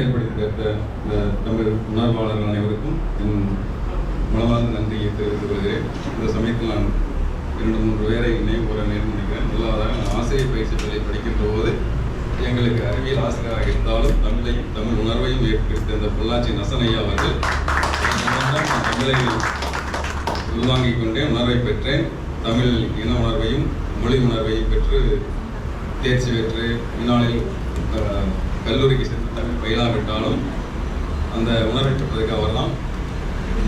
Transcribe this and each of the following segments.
ஏற்படுத்தி தந்த இந்த தமிழ் உணர்வாளர்கள் அனைவருக்கும் என் மனமார்ந்த நன்றியை தெரிவித்துக் கொள்கிறேன். இந்த சமயத்தில் நான் இரண்டு மூன்று பேரை நினைவு கூற நேரம் நினைக்கிறேன் முதலாவதாக நான் ஆசிரியர் பயிற்சி பள்ளியை படிக்கின்ற போது எங்களுக்கு அறிவியல் ஆசிரியராக இருந்தாலும் தமிழையும் தமிழ் உணர்வையும் ஏற்படுத்தி அந்த பொள்ளாச்சி நசனையா அவர்கள் நான் தமிழை உள்வாங்கிக் கொண்டேன் உணர்வை பெற்றேன். தமிழ் இன உணர்வையும் மொழி உணர்வையும் பெற்று தேர்ச்சி பெற்று இந்நாளில் கல்லூரிக்கு சென்று இல்லாவிட்டாலும் அந்த உணர்வற்றதுக்கு அவரெல்லாம் அவர் தான்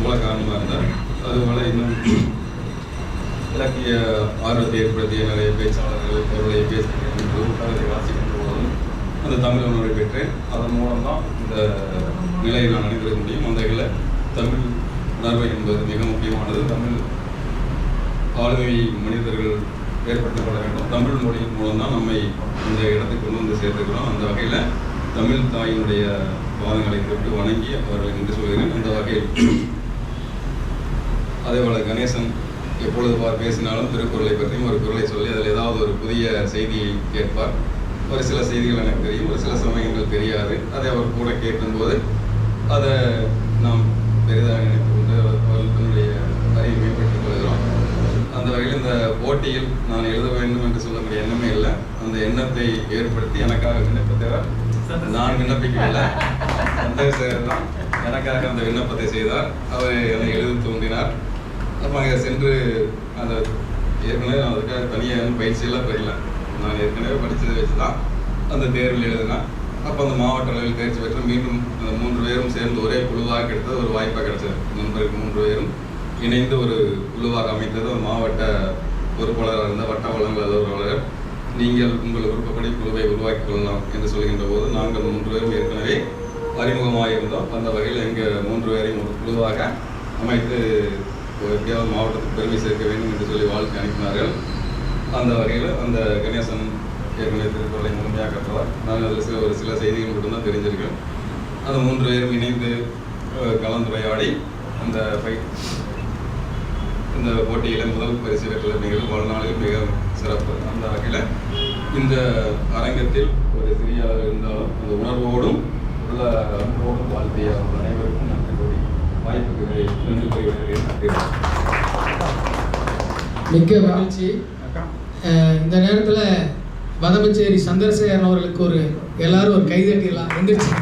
மூல காரணமாக இருந்தார். அதுபோல் இன்னும் இலக்கிய ஆர்வத்தை ஏற்படுத்திய நிறைய பேச்சாளர்கள் அவருடைய பேசுகிறேன் புத்தகத்தை வாசிக்கின்ற போதும் அந்த தமிழ் உணர்வை பெற்றேன். அதன் மூலம் தான் இந்த நிலையை நான் அணிந்திருக்க முடியும். அந்த வகையில் தமிழ் உணர்வு என்பது மிக முக்கியமானது. தமிழ் ஆளுமை மனிதர்கள் ஏற்படுத்தப்பட வேண்டும். தமிழ் மொழியின் மூலம் தான் நம்மை இந்த இடத்துக்கு கொண்டு வந்து சேர்த்துக்கிறோம். அந்த வகையில் தமிழ் தாயினுடைய பாதங்களை தொட்டு வணங்கி அவர்களை என்று சொல்கிறேன். அந்த வகையில் அதே போல கணேசன் எப்பொழுது பார் பேசினாலும் திருக்குறளை பற்றியும் ஒரு குறளை சொல்லி அதில் ஏதாவது ஒரு புதிய செய்தியை கேட்பார். ஒரு சில செய்திகள் எனக்கு தெரியும் ஒரு சில சமயங்கள் தெரியாது. அதை அவர் கூட கேட்கும்போது அதை நாம் பெரிதாக நினைத்து கொண்டு அவர் தன்னுடைய அறிவை மேம்படுத்திக் கொள்கிறோம். அந்த வகையில் இந்த போட்டியில் நான் எழுத வேண்டும் என்று சொல்லக்கூடிய எண்ணமே இல்லை. அந்த எண்ணத்தை ஏற்படுத்தி எனக்காக விண்ணப்பத்தை நான் விண்ணப்பிக்கவில்லை சந்திரசேகர் தான் எனக்காக அந்த விண்ணப்பத்தை செய்தார். அவர் என்னை எழுதி தூண்டினார். அப்போ அங்கே சென்று அந்த ஏற்கனவே நான் அதுக்காக தனியாக பயிற்சியெல்லாம் பெறல. நான் ஏற்கனவே படித்ததை வச்சு தான் அந்த தேர்வில் எழுதினேன். அப்போ அந்த மாவட்ட அளவில் தேர்ச்சி பெற்று மீண்டும் அந்த மூன்று பேரும் சேர்ந்து ஒரே குழுவாக கிடைத்தது ஒரு வாய்ப்பாக கிடைச்சது. நண்பருக்கு மூன்று பேரும் இணைந்து ஒரு குழுவாக அமைத்தது. மாவட்ட பொறுப்பாளராக இருந்த வட்ட வளங்கள் அலுவலர் நீங்கள் உங்கள் விருப்பப்படி குழுவை உருவாக்கிக் கொள்ளலாம் என்று சொல்கின்ற போது நாங்கள் மூன்று பேரும் ஏற்கனவே அறிமுகமாக இருந்தோம் அந்த வகையில் எங்கள் மூன்று பேரையும் ஒரு குழுவாக அமைத்து எப்படியாவது மாவட்டத்துக்கு பெருமை சேர்க்க வேண்டும் என்று சொல்லி வாழ்த்து அனுப்பினார்கள். அந்த வகையில் அந்த கணேசன் ஏற்கனவே திருக்குறளை முழுமையாக கற்றவர். நான் அதில் சில ஒரு சில செய்திகள் மட்டும்தான் தெரிஞ்சிருக்கோம் அந்த மூன்று பேரும் இணைந்து கலந்துரையாடி அந்த பை இந்த போட்டியில் முதல் பரிசு பெற்ற நிகழ்வு வாழ்நாளில் மிக சிறப்பு. வகையில் இந்த அரங்கத்தில் ஒரு சிறிய இருந்தாலும் அந்த உணர்வோடும் உள்ள அன்போடும் வாழ்த்திய அனைவருக்கும் நன்றி கூறி வாய்ப்புக்கு நன்றி கூறி வருகிறேன் நன்றி. மிக்க மகிழ்ச்சி. இந்த நேரத்தில் வதமச்சேரி சந்திரசேகரன் அவர்களுக்கு ஒரு எல்லாரும் ஒரு கைதட்டிடலாம். எந்திரிச்சு